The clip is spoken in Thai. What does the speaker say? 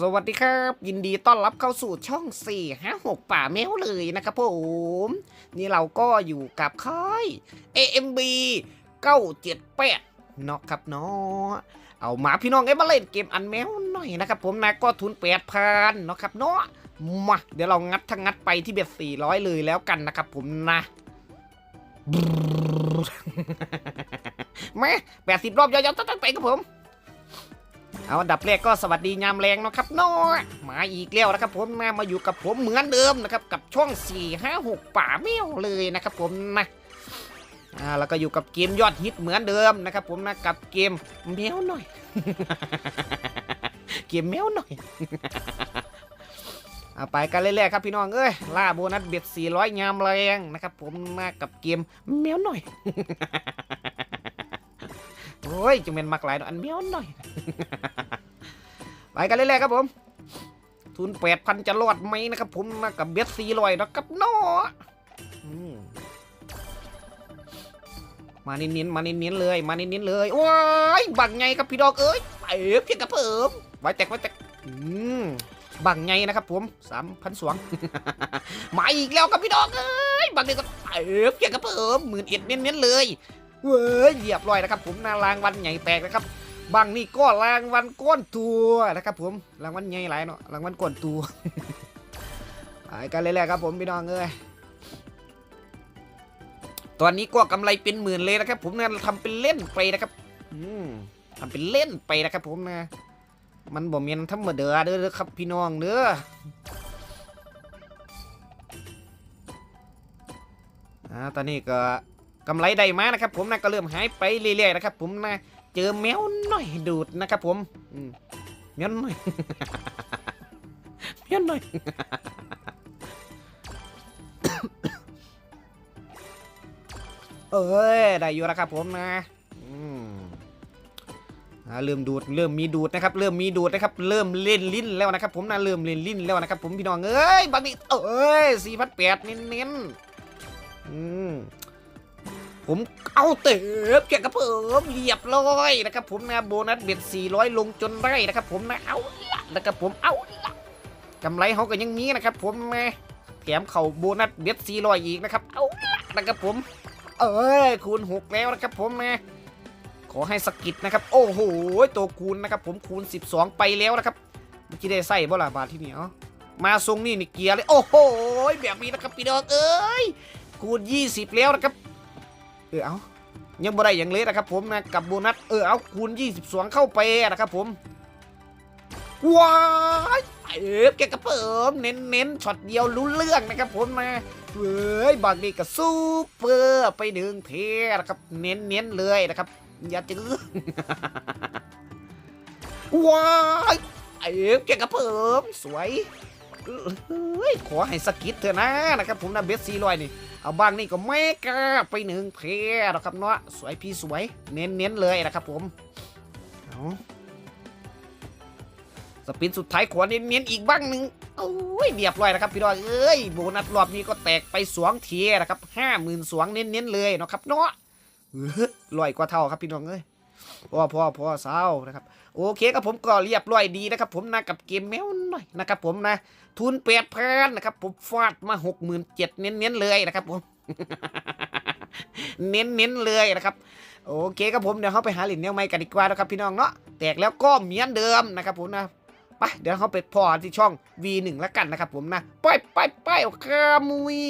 สวัสดีครับ ยินดีต้อนรับเข้าสู่ช่อง4 5 6 ป่าแมวเลยนะครับผม นี่เราก็อยู่กับค่าย AMB 978เนาะครับเนาะเอามาพี่น้องไอ้มาเล่นเกมอันแมวหน่อยนะครับผมนะก็ทุนแปดพันเนาะครับเนาะมาเดี๋ยวเรางัดทั้งงัดไปที่เบ็ด400 เลยแล้วกันนะครับผมนะแม่แปดสิบรอบยาวๆตั้งๆไปครับผม เอาอันดับแรกก็สวัสดียามแรงนะครับน้อยมาอีกแล้วนะครับผมนะมาอยู่กับผมเหมือนเดิมนะครับกับช่อง 4 5 6 ป่าแมวเลยนะครับผมนะอ่าแล้วก็อยู่กับเกมยอดฮิตเหมือนเดิมนะครับผมนะกับเกมแมวหน่อย เกมแมวหน่อยเอาไปกันเรื่อยๆครับพี่น้องเอ้ยล่าโบนัสเบ็ด400ยามแรงนะครับผมมากับเกมแมวหน่อย โอ้ยจะเป็นมักหลายอันแมวหน่อย ไปกันเรื่อยๆครับผม ทุนแปดพันจะรอดไหมนะครับผมนะกับเบ็ดสี่ร้อยนะครับเนาะอืมาเน้นๆมาเน้นๆเลย มาเน้นๆเลยว้ายบังไงครับพี่ดอกเอ้ยไปเพียงกระเพิ่มไว้แตกไว้แตกบังไงนะครับผมสามพันสวงมาอีกแล้วครับพี่ดอกเอ้ยบังนี่ก็ไปเพียงกระเพิ่มหมื่นเอ็ดเน้นๆเลย เว้ยเรียบร้อยนะครับผมนารางวันใหญ่แตกนะครับบางนี่ก็รางวัลก้อนตัวนะครับผมรางวัลใหญ่หลายเนาะรางวัลก้อนตัวไปกันเลยแหละครับผมพี่น้องเอ้ยตอนนี้ก็กำไรเป็นหมื่นเลยนะครับ ผมนะทำเป็นเล่นไปนะครับอืมทำเป็นเล่นไปนะครับ ผมนะ มันบ่เมียนธรรมดาเด้อครับพี่น้องเด้ออ่าตอนนี้ก็ กำไรได้มานะครับผมนะก็เริ่มหายไปเรื่อยๆนะครับผมนะเจอแมวหน่อยดูดนะครับผมอืมแมวหน่อย แมวหน่อย เอ้ยได้อยู่แล้วครับผมนะอืมอ่าเริ่มดูดเริ่มมีดูดนะครับ เริ่มมีดูดนะครับ เริ่มเล่นลิ้นแล้วนะครับ ผมนะเริ่มเล่นลิ้นแล้วนะครับ ผมพี่น้องเอ้ยบางทีเอ้ยสี่พันแปดเน้นๆอืม ผมเอาเติบเกี่ยวกับผมเรียบร้อยนะครับผมนะโบนัสเบ็ด400 ลงจนได้นะครับผมนะเอาละนะครับผมเอาละกำไรเขาก็ยังมีนะครับผมนะแถมเข่าโบนัสเบ็ด400 อีกนะครับเอาละนะครับผม เอ้ยคูณ6แล้วนะครับผมนะขอให้สกิดนะครับ โอ้โหตัวคูณนะครับผมคูณ 12 ไปแล้วนะครับเมื่อกี้ได้ใส่บ่ล่ะบาทที่นี่เอ๋อมาทรงนี่นี่เกียร์เลย โอ้โหแบบนี้นะครับพี่น้องเอ้ยคูณ 20 แล้วนะครับ เออเอายังบ่ได้อย่างเลยนะครับผมนะกับโบนัสเออเอาคูณ22 เข้าไปนะครับผมว้ายเอฟแกกระเปิมเน้นเน้นช็อตเดียวรู้เรื่องนะครับผมนะเฮ้ยบางนี่ก็ซูเปอร์ไปหนึ่งเทนะครับ เน้นเน้นเลยนะครับ อย่าจื้อว้ายเอฟแกกระเปิมสวยเฮ้ยขอให้สกิดเถอะนะนะครับผมนะเบสซีลอยนี่ เอาบ้างนี่ก็ไม่กล้าไปหนึ่งเพนะครับเนาะสวยพี่สวยเน้นเน้นเลยนะครับผมสปินสุดท้ายขวาเน้นเน้นๆอีกบ้างหนึ่งโอ้ยเรียบร้อยนะครับพี่น้องเอ้ยโบนัสรอบนี้ก็แตกไปสวงเทียนะครับห้าหมื่นสวงเน้นเน้นๆเลยนะครับเนาะลอยกว่าเท่าครับพี่น้องเอ้ยพอพอพอเศร้านะครับ โอเคครับผมก็เรียบร้อยดีนะครับผมนะกับเกมแมวหน่อยนะครับผมนะ ทุนแปดพันนะครับผมฟาดมาหกหมื่นเจ็ดเน้นๆเลยนะครับผม เน้นๆเลยนะครับ โอเคครับผมเดี๋ยวเขาไปหาหลินแนวใหม่กันดีกว่านะครับพี่น้องเนาะแตกแล้วก็เหมือนเดิมนะครับผมนะไปเดี๋ยวเขาไปพอที่ช่อง V1 แล้วกันนะครับผมนะ ไปไปไปโอเคมุย